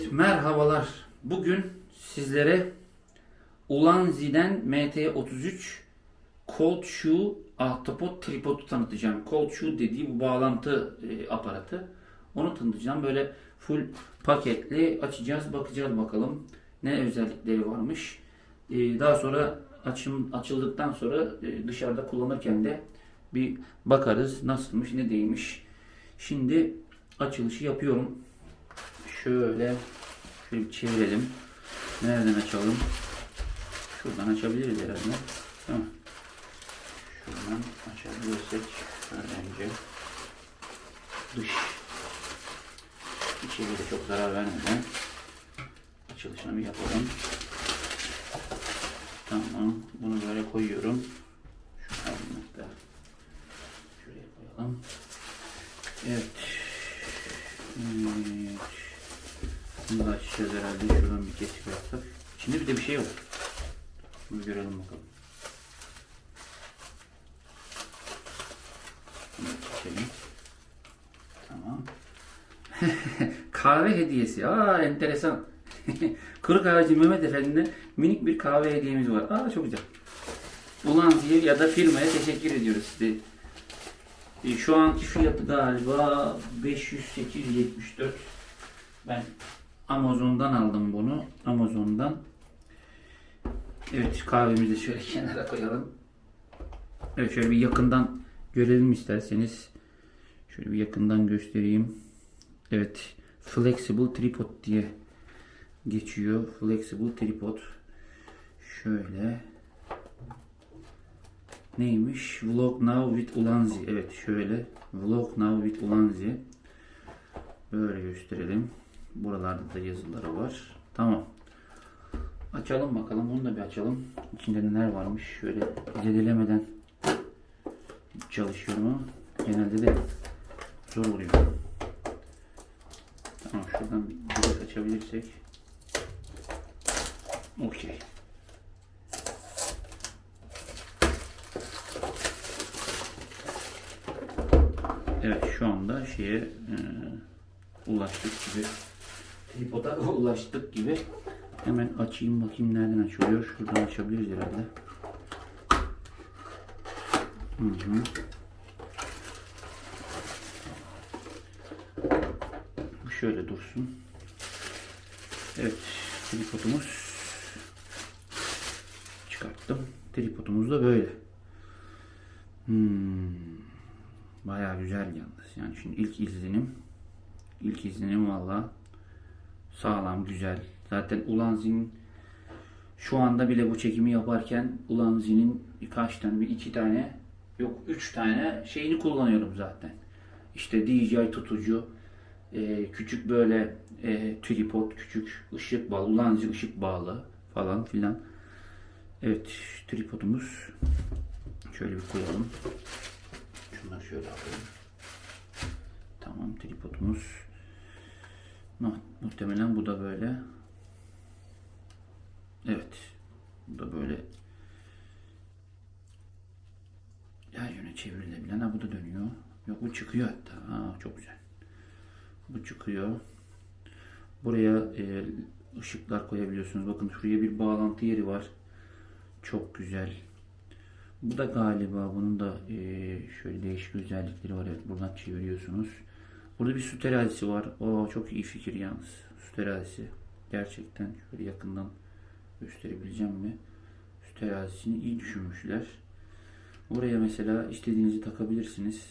Evet, merhabalar. Bugün sizlere Ulanzi'den MT33 Cold Shoe ahtapot tripodu tanıtacağım. Cold Shoe dediği bu bağlantı e, aparatı. Onu tanıtacağım. Böyle full paketli açacağız, bakacağız bakalım ne özellikleri varmış. E, daha sonra açım açıldıktan sonra e, dışarıda kullanırken de bir bakarız nasılmış, ne değilmiş. Şimdi açılışı yapıyorum. Şöyle şöyle çevirelim. Nereden açalım? Şuradan açabiliriz herhalde. Tamam. Şuradan açabilirsek önce dış içeriye de çok zarar vermeden açılışını bir yapalım. Tamam. Bunu böyle koyuyorum. Şu hatta şuraya koyalım. Evet. Evet. Açacağız herhalde. Şuradan bir kesik yapsak. İçinde bir de bir şey var. Bunu görelim bakalım. Çekelim. Tamam. kahve hediyesi. Aa enteresan. Kuru kahveci Mehmet Efendi'ne minik bir kahve hediyemiz var. Aa çok güzel. Ulan Zihir ya da firmaya teşekkür ediyoruz size. E, Şu anki fiyatı galiba 500-874. Ben Amazon'dan aldım bunu. Amazon'dan. Evet kahvemizi şöyle kenara koyalım. Evet şöyle bir yakından görelim isterseniz. Şöyle bir yakından göstereyim. Evet. Flexible tripod diye geçiyor. Flexible tripod. Şöyle. Neymiş? Vlog Now with Ulanzi. Evet şöyle. Vlog Now with Ulanzi. Böyle gösterelim. Buralarda da yazıları var. Tamam. Açalım bakalım. Bunu da bir açalım. İçinde neler varmış. Şöyle zedelemeden çalışıyor mu? Genelde de zor oluyor. Tamam şuradan biraz açabilirsek. Okey. Evet şu anda şeye e, ulaştık gibi tripoda ulaştık gibi hemen açayım bakayım nereden açılıyor şuradan açabiliriz herhalde hı hı. Bu şöyle dursun evet tripodumuz çıkarttım tripodumuz da böyle hmm. Bayağı güzel yalnız. Yani şimdi ilk izlenim ilk izlenim valla sağlam güzel. Zaten Ulanzi'nin şu anda bile bu çekimi yaparken Ulanzi'nin birkaç tane, bir iki tane yok üç tane şeyini kullanıyorum zaten. İşte DJI tutucu, e, küçük böyle e, tripod, küçük ışık bağlı, Ulanzi ışık bağlı falan filan. Evet tripodumuz şöyle bir koyalım. Şunları şöyle alayım. Tamam tripodumuz. Mu- Muhtemelen bu da böyle. Evet. Bu da böyle her yöne çevrilebilen. Ha bu da dönüyor. Yok bu çıkıyor hatta. Ha çok güzel. Bu çıkıyor. Buraya e, ışıklar koyabiliyorsunuz. Bakın şuraya bir bağlantı yeri var. Çok güzel. Bu da galiba bunun da eee, şöyle değişik özellikleri var. Evet buradan çeviriyorsunuz. Burada bir su terazisi var. O çok iyi fikir yalnız. Su terazisi. Gerçekten şöyle yakından gösterebileceğim mi? Su terazisini iyi düşünmüşler. Oraya mesela istediğinizi takabilirsiniz.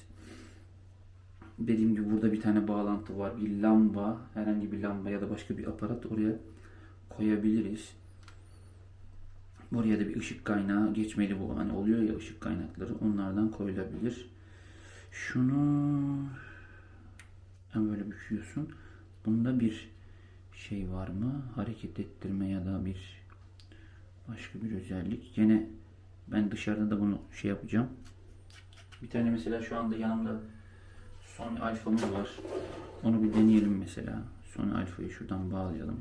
Dediğim gibi burada bir tane bağlantı var. Bir lamba, herhangi bir lamba ya da başka bir aparat oraya koyabiliriz. Buraya da bir ışık kaynağı geçmeli bu. Hani oluyor ya ışık kaynakları. Onlardan koyulabilir. Şunu büküyorsun. Bunda bir şey var mı? Hareket ettirme ya da bir başka bir özellik. Gene ben dışarıda da bunu şey yapacağım. Bir tane mesela şu anda yanımda Sony Alpha'mız var. Onu bir deneyelim mesela. Sony Alpha'yı şuradan bağlayalım.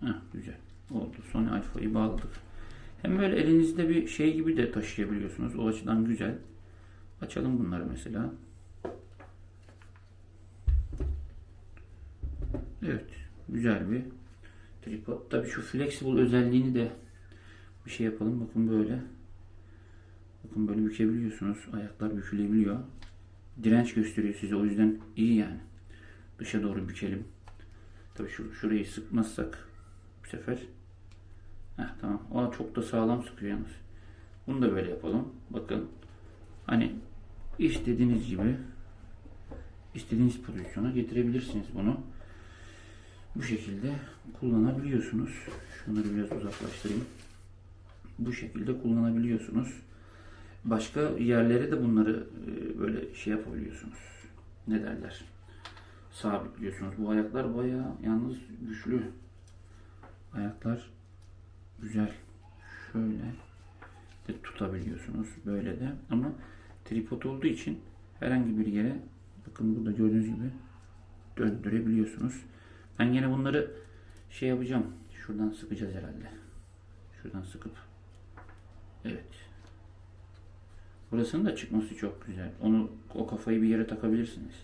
Heh, güzel. Oldu. Sony Alpha'yı bağladık. Hem böyle elinizde bir şey gibi de taşıyabiliyorsunuz. O açıdan güzel. Açalım bunları mesela. Evet. Güzel bir tripod. Tabii şu flexible özelliğini de bir şey yapalım. Bakın böyle. Bakın böyle bükebiliyorsunuz. Ayaklar bükülebiliyor. Direnç gösteriyor size. O yüzden iyi yani. Dışa doğru bükelim. Tabii şu, şurayı sıkmazsak bu sefer Heh, tamam. O çok da sağlam sıkıyor yalnız. Bunu da böyle yapalım. Bakın. Hani istediğiniz gibi istediğiniz pozisyona getirebilirsiniz bunu. Bu şekilde kullanabiliyorsunuz. Şunları biraz uzaklaştırayım. Bu şekilde kullanabiliyorsunuz. Başka yerlere de bunları e, böyle şey yapabiliyorsunuz. Ne derler? Sabitliyorsunuz. Bu ayaklar bayağı yalnız güçlü. Ayaklar güzel. Şöyle de tutabiliyorsunuz. Böyle de. Ama tripod olduğu için herhangi bir yere bakın burada gördüğünüz gibi döndürebiliyorsunuz. Ben yine bunları şey yapacağım. Şuradan sıkacağız herhalde. Şuradan sıkıp evet. Burasının da çıkması çok güzel. Onu o kafayı bir yere takabilirsiniz.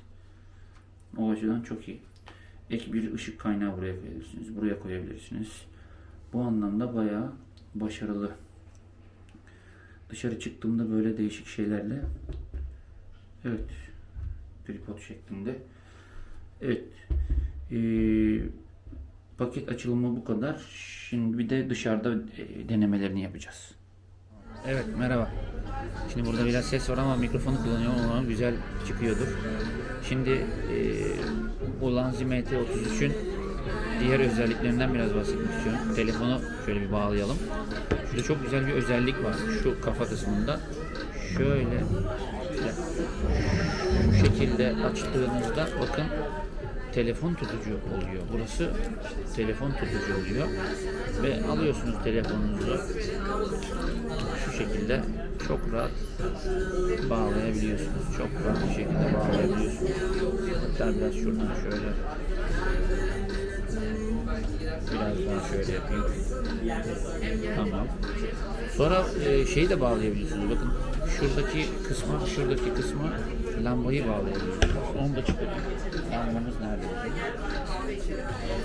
O açıdan çok iyi. Ek bir ışık kaynağı buraya koyabilirsiniz. Buraya koyabilirsiniz. Bu anlamda bayağı başarılı. Dışarı çıktığımda böyle değişik şeylerle evet tripod şeklinde evet ee, paket açılımı bu kadar. Şimdi bir de dışarıda e, denemelerini yapacağız. Evet merhaba. Şimdi burada biraz ses var ama mikrofonu kullanıyorum ama güzel çıkıyordur. Şimdi e, Ulanzi MT33'ün diğer özelliklerinden biraz bahsetmek istiyorum. Telefonu şöyle bir bağlayalım. Şurada çok güzel bir özellik var. Şu kafa kısmında. Şöyle şu şekilde açtığınızda bakın telefon tutucu oluyor. Burası telefon tutucu oluyor. Ve alıyorsunuz telefonunuzu şu şekilde çok rahat bağlayabiliyorsunuz. Çok rahat bir şekilde bağlayabiliyorsunuz. Hatta biraz şuradan şöyle daha şöyle yapayım. Tamam. Sonra e, şeyi de bağlayabiliyorsunuz. Bakın şuradaki kısma, şuradaki kısma lambayı bağlayabiliyorsunuz. Onu da çıkartın. Lambamız nerede?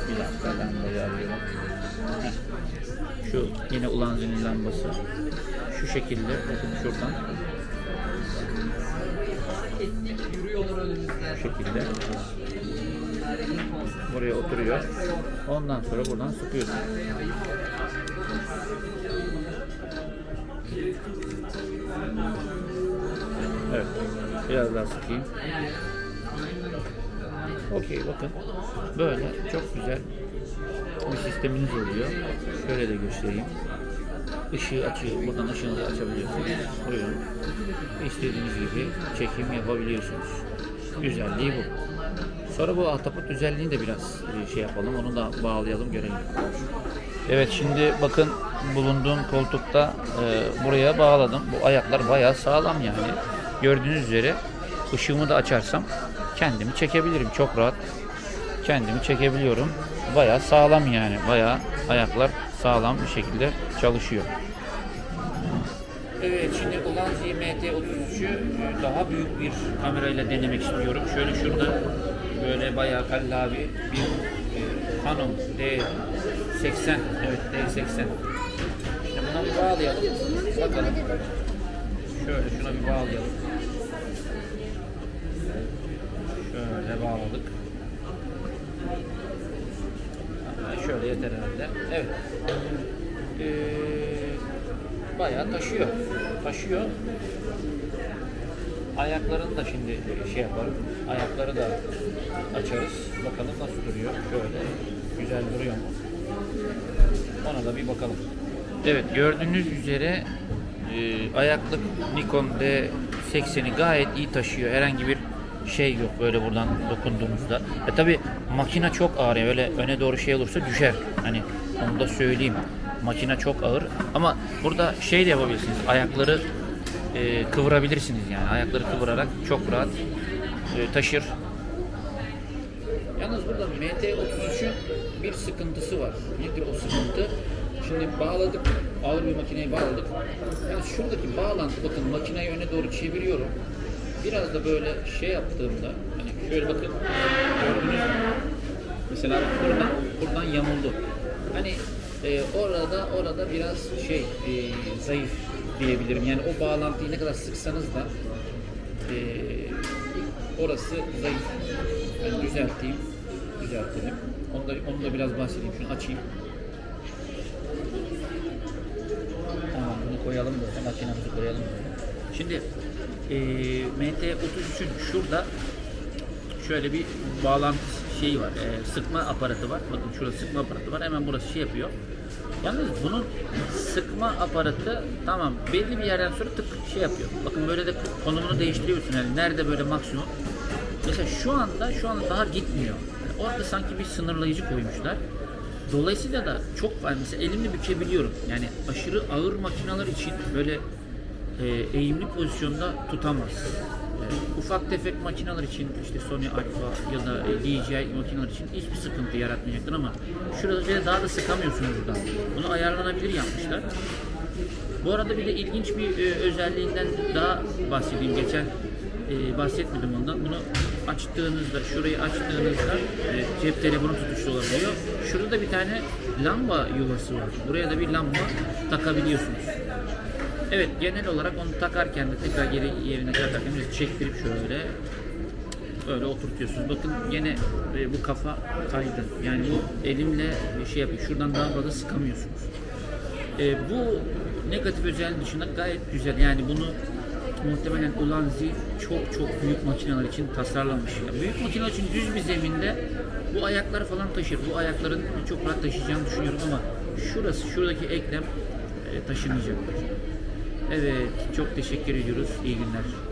Bir dakika lambayı. Heh. Şu yine Ulanzi'nin lambası. Şu şekilde bakın şuradan. Şu şekilde. Buraya oturuyor. Ondan sonra buradan sıkıyorsun. Evet. Biraz daha sıkayım. Okey bakın. Böyle çok güzel bir sisteminiz oluyor. Şöyle de göstereyim. Işığı açıyor. Buradan ışığını da açabiliyorsunuz. Buyurun. İstediğiniz gibi çekim yapabiliyorsunuz. Güzelliği bu. Sonra bu ahtapot özelliğini de biraz e, şey yapalım. Onu da bağlayalım görelim. Evet şimdi bakın bulunduğum koltukta e, buraya bağladım. Bu ayaklar bayağı sağlam yani. Gördüğünüz üzere ışığımı da açarsam kendimi çekebilirim çok rahat. Kendimi çekebiliyorum. Bayağı sağlam yani. Bayağı ayaklar sağlam bir şekilde çalışıyor. Evet şimdi Ulanzi MT33'ü daha büyük bir kamerayla denemek istiyorum. Şöyle şurada böyle bayağı kallavi bir e, Canon D80 evet D80 Şimdi buna bir bağlayalım. Bakalım. Şöyle şuna bir bağlayalım. Şöyle bağladık. Şöyle yeter herhalde. Evet. Ee, bayağı taşıyor. Taşıyor. Ayaklarını da şimdi şey yaparım. Ayakları da açarız. Bakalım nasıl duruyor. Şöyle. Güzel duruyor mu? Ona da bir bakalım. Evet gördüğünüz üzere e, ayaklık Nikon D80'i gayet iyi taşıyor. Herhangi bir şey yok böyle buradan dokunduğunuzda. E tabi makine çok ağır. yani Öyle öne doğru şey olursa düşer. Hani onu da söyleyeyim. Makine çok ağır. Ama burada şey de yapabilirsiniz. Ayakları e, kıvırabilirsiniz yani. Ayakları kıvırarak çok rahat e, taşır. Yalnız burada MT33'ün bir sıkıntısı var. Nedir o sıkıntı? Şimdi bağladık, ağır bir makineyi bağladık. Yani şuradaki bağlantı, bakın makineyi öne doğru çeviriyorum. Biraz da böyle şey yaptığımda, hani şöyle bakın, gördünüz? Mesela buradan, buradan yamuldu. Hani e, orada orada biraz şey e, zayıf diyebilirim. Yani o bağlantıyı ne kadar sıksanız da e, orası zayıf. Ben düzelteyim. Düzeltelim. Onu da, onu da biraz bahsedeyim. Şunu açayım. Tamam bunu koyalım böyle. Makinamızı koyalım böyle. Şimdi e, MT-33'ün şurada şöyle bir bağlantı şeyi var. e, sıkma aparatı var. Bakın şurada sıkma aparatı var. Hemen burası şey yapıyor. Yalnız bunun sıkma aparatı tamam belli bir yerden sonra tık şey yapıyor. Bakın böyle de konumunu değiştiriyorsun yani nerede böyle maksimum. Mesela şu anda şu anda daha gitmiyor. Yani orada sanki bir sınırlayıcı koymuşlar. Dolayısıyla da çok var. Mesela elimle bükebiliyorum. Yani aşırı ağır makineler için böyle e, eğimli pozisyonda tutamaz. Ufak tefek makineler için işte Sony Alpha ya da DJI makineler için hiçbir sıkıntı yaratmayacaktır ama şurada daha da sıkamıyorsunuz buradan. Bunu ayarlanabilir yapmışlar. Bu arada bir de ilginç bir e, özelliğinden daha bahsedeyim. Geçen e, bahsetmedim ondan. Bunu açtığınızda, şurayı açtığınızda e, cep telefonu tutuşlu olabiliyor. Şurada da bir tane lamba yuvası var. Buraya da bir lamba takabiliyorsunuz. Evet genel olarak onu takarken de tekrar geri yerine takarken biraz çektirip şöyle böyle oturtuyorsunuz. Bakın yine e, bu kafa kaydı. Yani bu elimle şey yapıyor. Şuradan daha fazla sıkamıyorsunuz. E, bu negatif özelliğin dışında gayet güzel. Yani bunu muhtemelen Ulanzi çok çok büyük makineler için tasarlanmış. Yani büyük makineler için düz bir zeminde bu ayakları falan taşır. Bu ayakların çok rahat taşıyacağını düşünüyorum ama şurası, şuradaki eklem e, taşımayacaktır. Evet, çok teşekkür ediyoruz. İyi günler.